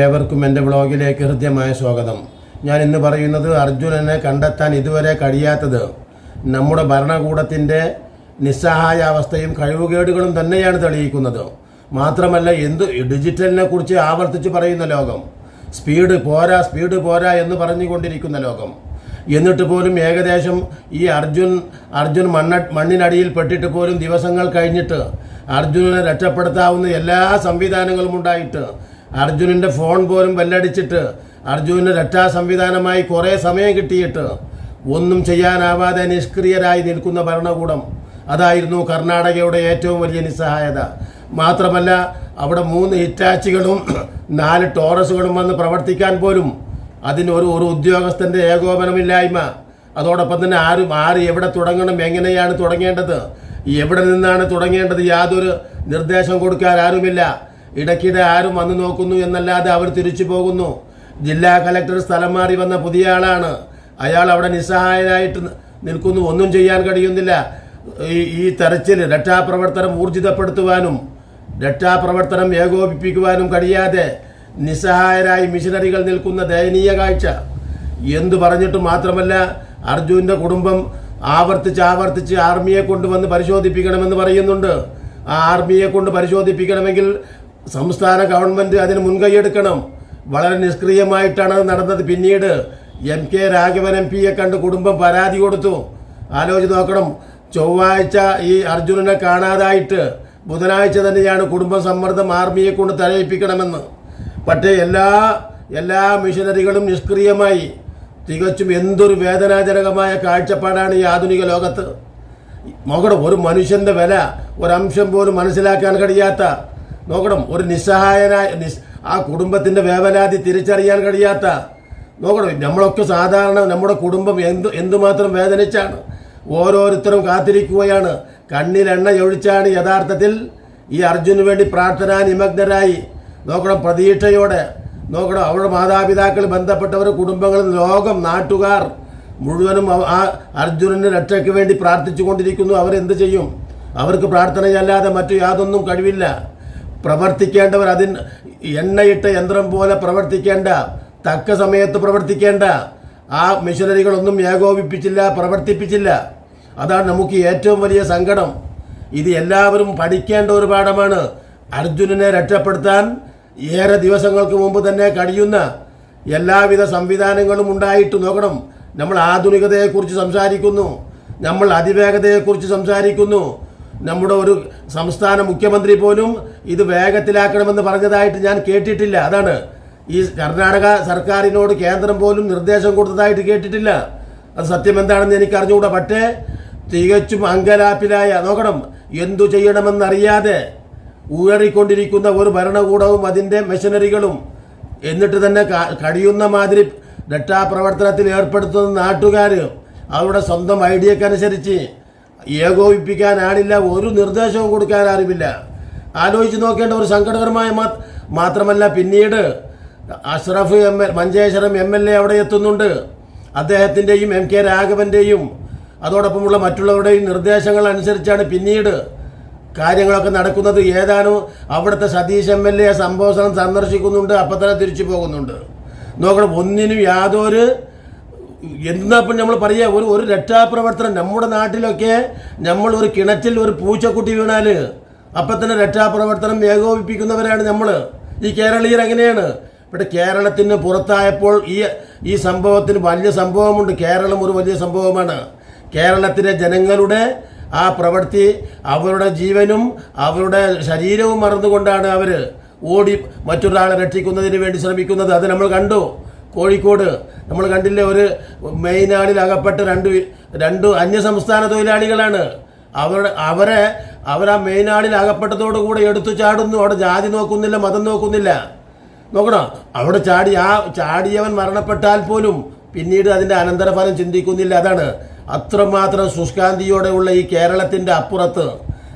ഏവർക്കും എന്റെ വ്ളോഗിലേക്ക് ഹൃദ്യമായ സ്വാഗതം. ഞാൻ ഇന്ന് പറയുന്നത് അർജുനനെ കണ്ടെത്താൻ ഇതുവരെ കഴിയാത്തത്. നമ്മുടെ ഭരണകൂടത്തിന്റെ നിസ്സഹായ അവസ്ഥയും കഴിവുകേടുകളും തന്നെയാണ് തെളിയിക്കുന്നത്. മാത്രമല്ല എന്ത് ഡിജിറ്റലിനെ കുറിച്ച് ആവർത്തിച്ച് പറയുന്ന ലോകം? സ്പീഡ് പോരാ സ്പീഡ് പോരാ എന്ന് പറഞ്ഞുകൊണ്ടിരിക്കുന്ന ലോകം. എന്നിട്ട് പോലും ഏകദേശം ഈ അർജുൻ അർജുൻ മണ്ണ മണ്ണിനടിയിൽ പെട്ടിട്ട് പോലും ദിവസങ്ങൾ കഴിഞ്ഞിട്ട് അർജുനനെ രക്ഷപ്പെടുത്താവുന്ന എല്ലാ സംവിധാനങ്ങളും ഉണ്ടായിട്ട് അർജുനന്റെ ഫോൺ പോലും ബെല്ലടിച്ചിട്ട് അർജുനന് രക്ഷാ സംവിധാനമായി കുറേ സമയം കിട്ടിയിട്ട് ഒന്നും ചെയ്യാനാവാതെ നിഷ്ക്രിയരായി നിൽക്കുന്ന ഭരണകൂടം. അതായിരുന്നു കർണാടകയുടെ ഏറ്റവും വലിയ നിസ്സഹായത. മാത്രമല്ല അവിടെ മൂന്ന് ഹിറ്റാച്ചികളും നാല് ടോറസുകളും വന്ന് പ്രവർത്തിക്കാൻ പോലും അതിന് ഒരു ഒരു ഉദ്യോഗസ്ഥന്റെ ഏകോപനമില്ലായ്മ. അതോടൊപ്പം തന്നെ ആരും ആര് എവിടെ തുടങ്ങണം എങ്ങനെയാണ് തുടങ്ങേണ്ടത് എവിടെ നിന്നാണ് തുടങ്ങേണ്ടത് യാതൊരു നിർദ്ദേശം കൊടുക്കാൻ ആരുമില്ല. ഇടയ്ക്കിടെ ആരും വന്നു നോക്കുന്നു എന്നല്ലാതെ അവർ തിരിച്ചു പോകുന്നു. ജില്ലാ കലക്ടർ സ്ഥലം മാറി വന്ന പുതിയ ആളാണ്. അയാൾ അവിടെ നിസ്സഹായനായിട്ട് നിൽക്കുന്നു. ഒന്നും ചെയ്യാൻ കഴിയുന്നില്ല. ഈ ഈ തെരച്ചിൽ രക്ഷാപ്രവർത്തനം ഊർജിതപ്പെടുത്തുവാനും രക്ഷാപ്രവർത്തനം ഏകോപിപ്പിക്കുവാനും കഴിയാതെ നിസ്സഹായരായി മിഷനറികൾ നിൽക്കുന്ന ദയനീയ കാഴ്ച. എന്തു പറഞ്ഞിട്ട് മാത്രമല്ല അർജുന്റെ കുടുംബം ആവർത്തിച്ച് ആവർത്തിച്ച് ആർമിയെ കൊണ്ടുവന്ന് പരിശോധിപ്പിക്കണമെന്ന് പറയുന്നുണ്ട്. ആ ആർമിയെ കൊണ്ട് പരിശോധിപ്പിക്കണമെങ്കിൽ സംസ്ഥാന ഗവൺമെന്റ് അതിന് മുൻകൈയെടുക്കണം. വളരെ നിഷ്ക്രിയമായിട്ടാണ് അത് നടന്നത്. പിന്നീട് എം കെ രാഘവൻ എം പിയെ കണ്ട് കുടുംബം പരാതി കൊടുത്തു. ആലോചിച്ച് നോക്കണം. ചൊവ്വാഴ്ച ഈ അർജുനനെ കാണാതായിട്ട് ബുധനാഴ്ച തന്നെയാണ് കുടുംബ സമ്മർദ്ദം ആർമിയെ കൊണ്ട് തലയിപ്പിക്കണമെന്ന്. പക്ഷേ എല്ലാ എല്ലാ മിഷനറികളും നിഷ്ക്രിയമായി. തികച്ചും എന്തൊരു വേദനാജനകമായ കാഴ്ചപ്പാടാണ് ഈ ആധുനിക ലോകത്ത്. മകടം ഒരു മനുഷ്യന്റെ വില ഒരംശം പോലും മനസ്സിലാക്കാൻ കഴിയാത്ത നോക്കണം ഒരു നിസ്സഹായനായ ആ കുടുംബത്തിന്റെ വേവലാതി തിരിച്ചറിയാൻ കഴിയാത്ത. നോക്കണം നമ്മളൊക്കെ സാധാരണ നമ്മുടെ കുടുംബം എന്ത് എന്തുമാത്രം വേദനിച്ചാണ്. ഓരോരുത്തരും കാത്തിരിക്കുകയാണ്. കണ്ണിലെണ്ണ ഒഴിച്ചാണ് യഥാർത്ഥത്തിൽ ഈ അർജുന് വേണ്ടി പ്രാർത്ഥനാ നിമഗ്നരായി. നോക്കണം പ്രതീക്ഷയോടെ. നോക്കണം അവരുടെ മാതാപിതാക്കൾ ബന്ധപ്പെട്ടവർ കുടുംബങ്ങൾ ലോകം നാട്ടുകാർ മുഴുവനും ആ അർജുനന് രക്ഷയ്ക്ക് വേണ്ടി പ്രാർത്ഥിച്ചു കൊണ്ടിരിക്കുന്നു അവരെന്ത് ചെയ്യും? അവർക്ക് പ്രാർത്ഥനയല്ലാതെ മറ്റു യാതൊന്നും കഴിവില്ല. പ്രവർത്തിക്കേണ്ടവർ അതിന് എണ്ണയിട്ട യന്ത്രം പോലെ പ്രവർത്തിക്കേണ്ട തക്ക സമയത്ത് പ്രവർത്തിക്കേണ്ട. ആ മിഷനറികളൊന്നും ഏകോപിപ്പിച്ചില്ല പ്രവർത്തിപ്പിച്ചില്ല. അതാണ് നമുക്ക് ഏറ്റവും വലിയ സങ്കടം. ഇത് എല്ലാവരും പഠിക്കേണ്ട ഒരു പാഠമാണ്. അർജുനനെ രക്ഷപ്പെടുത്താൻ ഏറെ ദിവസങ്ങൾക്ക് മുമ്പ് തന്നെ കഴിയുന്ന എല്ലാവിധ സംവിധാനങ്ങളും ഉണ്ടായിട്ട് നോക്കണം. നമ്മൾ ആധുനികതയെക്കുറിച്ച് സംസാരിക്കുന്നു. നമ്മൾ അതിവേഗതയെക്കുറിച്ച് സംസാരിക്കുന്നു. നമ്മുടെ ഒരു സംസ്ഥാന മുഖ്യമന്ത്രി പോലും ഇത് വേഗത്തിലാക്കണമെന്ന് പറഞ്ഞതായിട്ട് ഞാൻ കേട്ടിട്ടില്ല. അതാണ്. ഈ കർണാടക സർക്കാരിനോട് കേന്ദ്രം പോലും നിർദ്ദേശം കൊടുത്തതായിട്ട് കേട്ടിട്ടില്ല. അത് സത്യം എന്താണെന്ന് എനിക്ക് അറിഞ്ഞുകൂടാ പക്ഷേ തികച്ചും അങ്കലാപ്പിലായ നോക്കണം എന്തു ചെയ്യണമെന്നറിയാതെ ഉയറിക്കൊണ്ടിരിക്കുന്ന ഒരു ഭരണകൂടവും അതിന്റെ മെഷീനറികളും എന്നിട്ട് തന്നെ കഴിയുന്ന മാതിരി രക്ഷാപ്രവർത്തനത്തിൽ ഏർപ്പെടുത്തുന്ന നാട്ടുകാർ അവരുടെ സ്വന്തം ഐഡിയക്കനുസരിച്ച് ഏകോപിപ്പിക്കാനാണില്ല ഒരു നിർദ്ദേശവും കൊടുക്കാൻ ആരുമില്ല. ആലോചിച്ച് നോക്കേണ്ട ഒരു സങ്കടകരമായ മാത്രമല്ല പിന്നീട് Ashraf M L Manjeshwaram M L A അവിടെ എത്തുന്നുണ്ട്. അദ്ദേഹത്തിന്റെയും എം കെ രാഘവന്റെയും അതോടൊപ്പമുള്ള മറ്റുള്ളവരുടെയും നിർദ്ദേശങ്ങൾ അനുസരിച്ചാണ് പിന്നീട് കാര്യങ്ങളൊക്കെ നടക്കുന്നത്. ഏതാനും അവിടുത്തെ സതീശ് എം എൽ എ സംഭവസ്ഥലം സന്ദർശിക്കുന്നുണ്ട് അപ്പം തന്നെ തിരിച്ചു പോകുന്നുണ്ട്. നോക്കണം ഒന്നിനും യാതൊരു എന്നപ്പം നമ്മൾ പറയുക ഒരു ഒരു രക്ഷാപ്രവർത്തനം നമ്മുടെ നാട്ടിലൊക്കെ നമ്മൾ ഒരു കിണറ്റിൽ ഒരു പൂച്ചക്കുട്ടി വീണാൽ അപ്പം തന്നെ രക്ഷാപ്രവർത്തനം ഏകോപിപ്പിക്കുന്നവരാണ് നമ്മൾ ഈ കേരളീയർ അങ്ങനെയാണ് ഇവിടെ കേരളത്തിന് പുറത്തായപ്പോൾ ഈ ഈ സംഭവത്തിന് വലിയ സംഭവമുണ്ട്. കേരളം ഒരു വലിയ സംഭവമാണ്. കേരളത്തിലെ ജനങ്ങളുടെ ആ പ്രവൃത്തി അവരുടെ ജീവനും അവരുടെ ശരീരവും മറന്നുകൊണ്ടാണ് അവർ ഓടി മറ്റൊരാളെ രക്ഷിക്കുന്നതിന് വേണ്ടി ശ്രമിക്കുന്നത്. അത് നമ്മൾ കണ്ടു. കോഴിക്കോട്. നമ്മൾ കണ്ടില്ലേ ഒരു മെയിനാളിൽ അകപ്പെട്ട രണ്ട് രണ്ട് അന്യസംസ്ഥാന തൊഴിലാളികളാണ്. അവരുടെ അവരെ അവരാ മെയിനാളിൽ അകപ്പെട്ടതോടുകൂടെ എടുത്തു ചാടുന്നു. അവിടെ ജാതി നോക്കുന്നില്ല മതം നോക്കുന്നില്ല. നോക്കണോ? അവിടെ ചാടി ആ ചാടിയവൻ മരണപ്പെട്ടാൽ പോലും പിന്നീട് അതിന്റെ അനന്തരഫലം ചിന്തിക്കുന്നില്ല. അതാണ് അത്രമാത്രം ശുഷ്കാന്തിയോടെയുള്ള ഈ കേരളത്തിന്റെ അപ്പുറത്ത്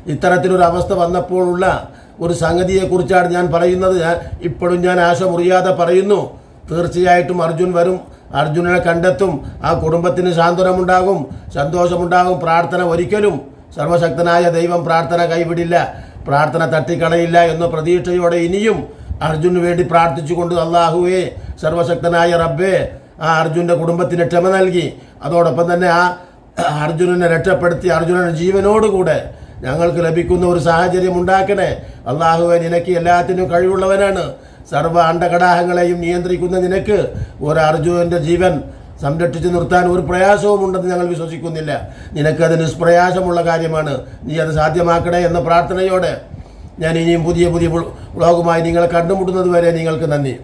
ഇത്തരത്തിലൊരു അവസ്ഥ വന്നപ്പോഴുള്ള ഒരു സംഗതിയെക്കുറിച്ചാണ് ഞാൻ പറയുന്നത്. ഞാൻ ഇപ്പോഴും ഞാൻ ആശ മുറിയാതെ പറയുന്നു. തീർച്ചയായിട്ടും അർജുൻ വരും. അർജുനനെ കണ്ടെത്തും. ആ കുടുംബത്തിന് സാന്ത്വനമുണ്ടാകും സന്തോഷമുണ്ടാകും. പ്രാർത്ഥന ഒരിക്കലും സർവശക്തനായ ദൈവം പ്രാർത്ഥന കൈവിടില്ല. പ്രാർത്ഥന തട്ടിക്കളയില്ല എന്ന പ്രതീക്ഷയോടെ ഇനിയും അർജുനു വേണ്ടി പ്രാർത്ഥിച്ചുകൊണ്ട് അള്ളാഹുവേ സർവശക്തനായ റബ്ബേ ആ അർജുന്റെ കുടുംബത്തിന് ക്ഷമ നൽകി. അതോടൊപ്പം തന്നെ ആ അർജുനനെ രക്ഷപ്പെടുത്തി അർജുനന്റെ ജീവനോടുകൂടെ ഞങ്ങൾക്ക് ലഭിക്കുന്ന ഒരു സാഹചര്യം ഉണ്ടാക്കണേ. അള്ളാഹുവെ നിനക്ക് എല്ലാത്തിനും കഴിവുള്ളവനാണ്. സർവ അണ്ടകടാഹങ്ങളെയും നിയന്ത്രിക്കുന്ന നിനക്ക് ഒരു അർജുനന്റെ ജീവൻ സംരക്ഷിച്ചു നിർത്താൻ ഒരു പ്രയാസവും ഉണ്ടെന്ന് ഞങ്ങൾ വിശ്വസിക്കുന്നില്ല. നിനക്കത് നിഷ്പ്രയാസമുള്ള കാര്യമാണ്. നീ അത് സാധ്യമാക്കണേ എന്ന പ്രാർത്ഥനയോടെ ഞാൻ ഇനിയും പുതിയ പുതിയ വ്ളോഗുമായി നിങ്ങളെ കണ്ടുമുട്ടുന്നത് വരെ നിങ്ങൾക്ക് നന്ദി.